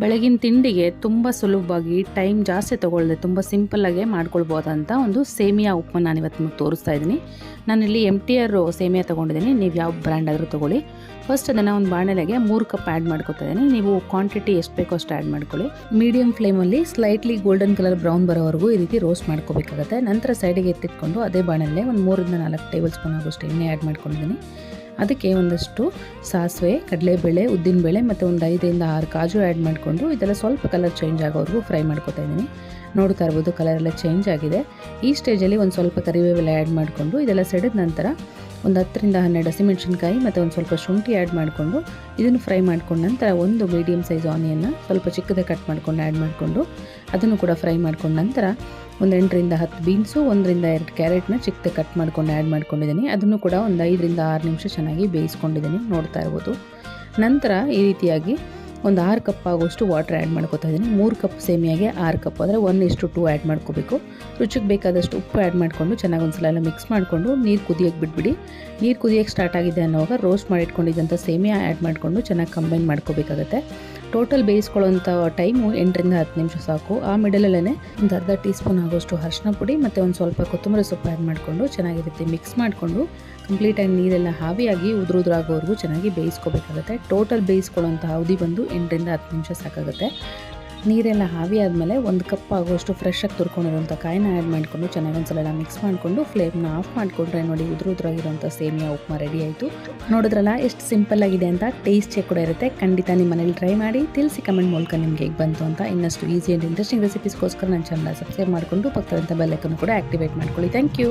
ಬೆಳಗಿನ ತಿಂಡಿಗೆ ತುಂಬ ಸುಲಭವಾಗಿ ಟೈಮ್ ಜಾಸ್ತಿ ತೊಗೊಳ್ಳದೆ ತುಂಬ ಸಿಂಪಲ್ಲಾಗೆ ಮಾಡ್ಕೊಳ್ಬೋದಂತ ಒಂದು ಸೇಮಿಯಾ ಉಪ್ಪು ನಾನು ಇವತ್ತು ನಿಮಗೆ ತೋರಿಸ್ತಾ ಇದ್ದೀನಿ. ನಾನಿಲ್ಲಿ ಎಂ ಟಿ ಆರ್ ಸೇಮಿಯಾ ತೊಗೊಂಡಿದ್ದೀನಿ. ನೀವು ಯಾವ ಬ್ರ್ಯಾಂಡ್ ಆದರೂ ತೊಗೊಳ್ಳಿ. ಫಸ್ಟ್ ಅದನ್ನು ಒಂದು ಬಾಣಲೆಗೆ ಮೂರು ಕಪ್ ಆ್ಯಡ್ ಮಾಡ್ಕೊತಾ ಇದ್ದೀನಿ. ನೀವು ಕ್ವಾಂಟಿಟಿ ಎಷ್ಟು ಬೇಕೋ ಅಷ್ಟು ಆ್ಯಡ್ ಮಾಡ್ಕೊಳ್ಳಿ. ಮೀಡಿಯಂ ಫ್ಲೇಮಲ್ಲಿ ಸ್ಲೈಟ್ಲಿ ಗೋಲ್ಡನ್ ಕಲರ್ ಬ್ರೌನ್ ಬರೋವರೆಗೂ ಈ ರೀತಿ ರೋಸ್ಟ್ ಮಾಡ್ಕೋಬೇಕಾಗುತ್ತೆ. ನಂತರ ಸೈಡಿಗೆ ಎತ್ತಿಟ್ಕೊಂಡು ಅದೇ ಬಾಣಲೆ ಒಂದು ಮೂರಿಂದ ನಾಲ್ಕು ಟೇಬಲ್ ಸ್ಪೂನ್ ಆಗೋಷ್ಟು ಎಣ್ಣೆ ಆ್ಯಡ್ ಮಾಡ್ಕೊಂಡಿದ್ದೀನಿ. ಅದಕ್ಕೆ ಒಂದಷ್ಟು ಸಾಸಿವೆ, ಕಡಲೆಬೇಳೆ, ಉದ್ದಿನಬೇಳೆ ಮತ್ತು ಒಂದು ಐದರಿಂದ ಆರು ಕಾಜು ಆ್ಯಡ್ ಮಾಡಿಕೊಂಡು ಇದೆಲ್ಲ ಸ್ವಲ್ಪ ಕಲರ್ ಚೇಂಜ್ ಆಗೋವರೆಗೂ ಫ್ರೈ ಮಾಡ್ಕೊತಾ ಇದ್ದೀನಿ. ನೋಡ್ತಾ ಇರ್ಬೋದು ಕಲರ್ ಎಲ್ಲ ಚೇಂಜ್ ಆಗಿದೆ. ಈ ಸ್ಟೇಜಲ್ಲಿ ಒಂದು ಸ್ವಲ್ಪ ಕರಿಬೇವೆಲ್ಲ ಆ್ಯಡ್ ಮಾಡಿಕೊಂಡು ಇದೆಲ್ಲ ಸೆಡೆದ ನಂತರ ಒಂದು ಹತ್ತರಿಂದ ಹನ್ನೆರಡು ಹಸಿಮೆಣಸಿನ್ಕಾಯಿ ಮತ್ತು ಒಂದು ಸ್ವಲ್ಪ ಶುಂಠಿ ಆ್ಯಡ್ ಮಾಡಿಕೊಂಡು ಇದನ್ನು ಫ್ರೈ ಮಾಡ್ಕೊಂಡ ನಂತರ ಒಂದು ಮೀಡಿಯಮ್ ಸೈಜ್ ಆನಿಯನ್ನ ಸ್ವಲ್ಪ ಚಿಕ್ಕದೇ ಕಟ್ ಮಾಡ್ಕೊಂಡು ಆ್ಯಡ್ ಮಾಡಿಕೊಂಡು ಅದನ್ನು ಕೂಡ ಫ್ರೈ ಮಾಡ್ಕೊಂಡ ನಂತರ ಒಂದು ಎಂಟರಿಂದ ಹತ್ತು ಬೀನ್ಸು, ಒಂದರಿಂದ ಎರಡು ಕ್ಯಾರೆಟ್ನ ಚಿಕ್ಕದಾಗಿ ಕಟ್ ಮಾಡ್ಕೊಂಡು ಆ್ಯಡ್ ಮಾಡ್ಕೊಂಡಿದ್ದೀನಿ. ಅದನ್ನು ಕೂಡ ಒಂದು ಐದರಿಂದ ಆರು ನಿಮಿಷ ಚೆನ್ನಾಗಿ ಬೇಯಿಸ್ಕೊಂಡಿದ್ದೀನಿ, ನೋಡ್ತಾ ಇರ್ಬೋದು. ನಂತರ ಈ ರೀತಿಯಾಗಿ ಒಂದು ಆರು ಕಪ್ ಆಗೋಷ್ಟು ವಾಟರ್ ಆ್ಯಡ್ ಮಾಡ್ಕೋತಾ ಇದ್ದೀನಿ. ಮೂರು ಕಪ್ ಸೇಮಿಯಾಗೆ ಆರು ಕಪ್. ಅಂದರೆ ಒನ್ ಇಷ್ಟು ಟೂ ಆ್ಯಡ್ ಮಾಡ್ಕೋಬೇಕು. ರುಚಿಗೆ ಬೇಕಾದಷ್ಟು ಉಪ್ಪು ಆ್ಯಡ್ ಮಾಡಿಕೊಂಡು ಚೆನ್ನಾಗಿ ಒಂದ್ಸಲ ಎಲ್ಲ ಮಿಕ್ಸ್ ಮಾಡಿಕೊಂಡು ನೀರು ಕುದಿಯೋಕೆ ಬಿಟ್ಬಿಡಿ. ನೀರು ಕುದಿಯೋಕ್ಕೆ ಸ್ಟಾರ್ಟ್ ಆಗಿದೆ ಅನ್ನೋವಾಗ ರೋಸ್ಟ್ ಮಾಡಿಟ್ಕೊಂಡಿದ್ದಂಥ ಸೇಮಿಯಾ ಆ್ಯಡ್ ಮಾಡಿಕೊಂಡು ಚೆನ್ನಾಗಿ ಕಂಬೈನ್ ಮಾಡ್ಕೋಬೇಕಾಗತ್ತೆ. ಟೋಟಲ್ ಬೇಯಿಸ್ಕೊಳ್ಳೋಂಥ ಟೈಮು ಎಂಟರಿಂದ ಹತ್ತು ನಿಮಿಷ ಸಾಕು. ಆ ಮಿಡಲಲ್ಲೇ ಒಂದು ಅರ್ಧ ಟೀ ಸ್ಪೂನ್ ಆಗೋಷ್ಟು ಅರಿಶಿನ ಪುಡಿ ಮತ್ತು ಒಂದು ಸ್ವಲ್ಪ ಕೊತ್ತಂಬರಿ ಸೊಪ್ಪು ಆ್ಯಡ್ ಮಾಡಿಕೊಂಡು ಚೆನ್ನಾಗಿರುತ್ತೆ ರೀತಿ ಮಿಕ್ಸ್ ಮಾಡಿಕೊಂಡು ಕಂಪ್ಲೀಟಾಗಿ ನೀರೆಲ್ಲ ಹಾವಿಯಾಗಿ ಉದುರುದ್ರಾಗೋವರೆಗೂ ಚೆನ್ನಾಗಿ ಬೇಯಿಸ್ಕೋಬೇಕಾಗುತ್ತೆ. ಟೋಟಲ್ ಬೇಯಿಸ್ಕೊಳ್ಳೋಂಥ ಅವಧಿ ಬಂದು ಎಂಟರಿಂದ ಹತ್ತು ನಿಮಿಷ ಸಾಕಾಗುತ್ತೆ. ನೀರೆಲ್ಲ ಹಾವಿ ಆದಮೇಲೆ ಒಂದು ಕಪ್ ಆಗುವಷ್ಟು ಫ್ರೆಶ್ ಆಗಿ ತುರ್ಕೊಂಡಿರೋಂಥ ಕಾಯಿನ ಆ್ಯಡ್ ಮಾಡಿಕೊಂಡು ಚೆನ್ನಾಗಿ ಒಂದ್ಸಲ ಎಲ್ಲ ಮಿಕ್ಸ್ ಮಾಡಿಕೊಂಡು ಫ್ಲೇಮ್ನ ಆಫ್ ಮಾಡಿಕೊಂಡ್ರೆ ನೋಡಿ ಉದುರು ಉದುರಾಗಿರೋಂಥ ಸೇಮಿಯಾ ಉಪ್ಮಾ ರೆಡಿ ಆಯಿತು. ನೋಡಿದ್ರಲ್ಲ ಎಷ್ಟು ಸಿಂಪಲ್ ಆಗಿದೆ ಅಂತ ಟೇಸ್ಟೇ ಕೂಡ ಇರುತ್ತೆ. ಖಂಡಿತ ನಿಮ್ಮ ಮನೇಲಿ ಟ್ರೈ ಮಾಡಿ, ತಿಳಿಸಿ ಕಮೆಂಟ್ ಮೂಲಕ ನಿಮಗೆ ಹೇಗೆ ಬಂತು ಅಂತ ಇನ್ನಷ್ಟು ಈಸಿ ಆ್ಯಂಡ್ ಇಂಟ್ರೆಸ್ಟಿಂಗ್ ರೆಸಿಪೀಸ್ಗೋಸ್ಕರ ನನ್ನ ಚಾನಲ್ ಸಬ್ಸ್ಕ್ರೈಬ್ ಮಾಡಿಕೊಂಡು ಪಕ್ಕದಂಥ ಬೆಲ್ಲೈಕನ್ನು ಕೂಡ ಆ್ಯಕ್ಟಿವೇಟ್ ಮಾಡ್ಕೊಳ್ಳಿ. Thank you